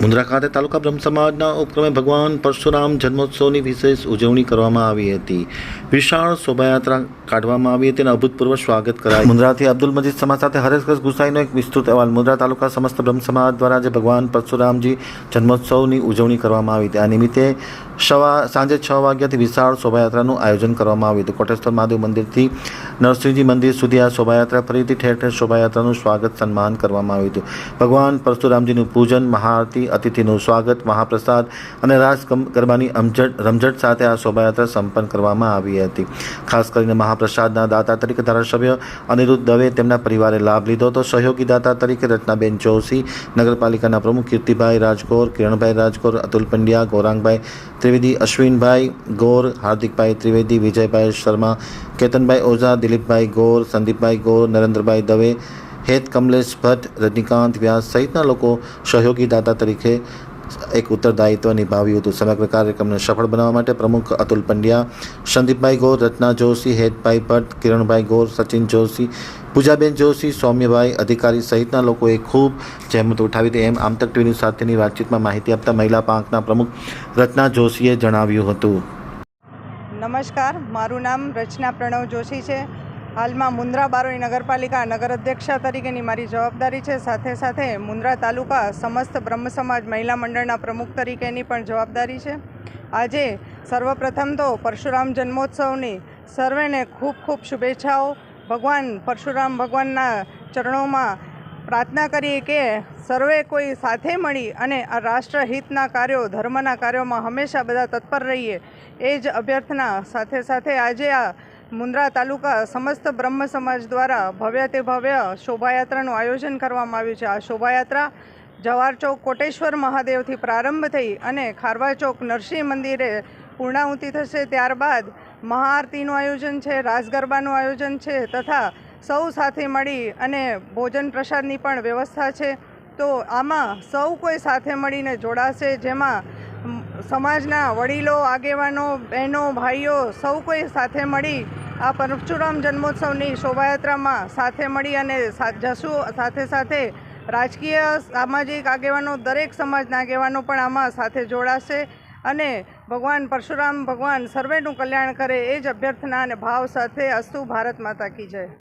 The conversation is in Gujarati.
મુન્દ્રા ખાતે તાલુકા બ્રહ્મ સમાજના ઉપક્રમે ભગવાન પરશુરામ જન્મોત્સવની વિશેષ ઉજવણી કરવામાં આવી હતી. વિશાળ શોભાયાત્રા કાઢવામાં આવી હતી અને અભૂતપૂર્વ સ્વાગત કરાયું. મુન્દ્રાથી અબ્દુલ મજીદ સમાજ સાથે હરેશ ગુસાઈનો એક વિસ્તૃત અહેવાલ. મુન્દ્રા તાલુકા સમસ્ત બ્રહ્મ સમાજ દ્વારા જે ભગવાન પરશુરામજી જન્મોત્સવની ઉજવણી કરવામાં આવી હતી. આ નિમિત્તે સવા, સાંજે છ વાગ્યાથી વિશાળ શોભાયાત્રાનું આયોજન કરવામાં આવ્યું હતું. કોટેશ્વર મહાદેવ મંદિરથી નરસિંહજી મંદિર સુધી આ શોભાયાત્રા ફરીથી ઠેર ઠેર શોભાયાત્રાનું સ્વાગત સન્માન કરવામાં આવ્યું હતું. ભગવાન પરશુરામજીનું પૂજન, મહાઆરતી, અતિથિનું સ્વાગત, મહાપ્રસાદ અને રાસ ગરબાની અમઝટ રમઝટ સાથે આ શોભાયાત્રા સંપન્ન કરવામાં આવી હતી. ખાસ કરીને મહાપ્રસાદના દાતા તરીકે ધારાસભ્ય અનિરુદ્ધ દવે તેમના પરિવારે લાભ લીધો હતો. સહયોગી દાતા તરીકે રત્નાબેન જોશી, નગરપાલિકાના પ્રમુખ કીર્તિભાઈ રાજકોર કિરણભાઈ રાજકોર અતુલ પંડ્યા, ગૌરાંગભાઈ ત્રિવેદી અશ્વિનભાઈ ગોર, હાર્દિકભાઈ ત્રિવેદી, વિજયભાઈ શર્મા, કેતનભાઈ ઓઝા, દિલીપભાઈ ગોર, સંદીપભાઈ ગોર, નરેન્દ્રભાઈ દવે, હેત કમલેશ ભટ્ટ, રજનીકાંત વ્યાસ સહિતના લોકો સહયોગી દાતા તરીકે એક ઉત્તરદાયિત્વ નિભાવ્યું હતું સમગ્ર કાર્યક્રમને સફળ બનાવવા માટે પ્રમુખ અતુલ પંડ્યા, સંદીપભાઈ ગોર, રત્ના જોશી, હેતભાઈ ભટ્ટ, કિરણભાઈ ગોર, સચિન જોશી, પૂજાબેન જોશી, સૌમ્યભાઈ અધિકારી સહિતના લોકોએ ખૂબ જહેમત ઉઠાવી હતી. એમ આમતક ટીવી ન્યૂઝ સાથેની વાતચીતમાં માહિતી આપતા મહિલા પાંખના પ્રમુખ રત્ના જોશીએ જણાવ્યું હતું. નમસ્કાર, મારું નામ રચના પ્રણવ જોશી છે. હાલમાં મુન્દ્રા બારોઈ નગરપાલિકા નગર અધ્યક્ષા તરીકેની મારી જવાબદારી છે. સાથે સાથે મુન્દ્રા તાલુકા સમસ્ત બ્રહ્મ સમાજ મહિલા મંડળના પ્રમુખ તરીકેની પણ જવાબદારી છે. આજે સર્વપ્રથમ તો પરશુરામ જન્મોત્સવની સર્વેને ખૂબ ખૂબ શુભેચ્છાઓ. ભગવાન પરશુરામ ભગવાનના ચરણોમાં પ્રાર્થના કરીએ કે સર્વે કોઈ સાથે મળી અને આ રાષ્ટ્રહિતના કાર્યો, ધર્મના કાર્યોમાં હંમેશા બધા તત્પર રહીએ. એ જ અભ્યર્થના સાથે સાથે આજે આ મુન્દ્રા તાલુકા સમસ્ત બ્રહ્મ સમાજ દ્વારા ભવ્ય તે ભવ્ય શોભાયાત્રાનું આયોજન કરવામાં આવ્યું છે. આ શોભાયાત્રા જવાહર ચોક કોટેશ્વર મહાદેવથી પ્રારંભ થઈ અને ખારવા ચોક નરસિંહ મંદિરે પૂર્ણાહુતિ થશે. ત્યારબાદ મહાઆરતીનું આયોજન છે રાસ ગરબાનું આયોજન છે તથા સૌ સાથે મળી અને ભોજન પ્રસાદની પણ વ્યવસ્થા છે. તો આમાં સૌ કોઈ સાથે મળીને જોડાશે, જેમાં સમાજના વડીલો, આગેવાનો, બહેનો, ભાઈઓ સૌ કોઈ સાથે મળી આ પરશુરામ જન્મોત્સવની શોભાયાત્રામાં સાથે મળી અને જશું સાથે સાથે રાજકીય, સામાજિક આગેવાનો, દરેક સમાજના આગેવાનો પણ આમાં સાથે જોડાશે અને ભગવાન પરશુરામ ભગવાન સર્વેનું કલ્યાણ કરે એ જ અભ્યર્થના અને ભાવ સાથે અસ્તુ ભારત માતા કી જય.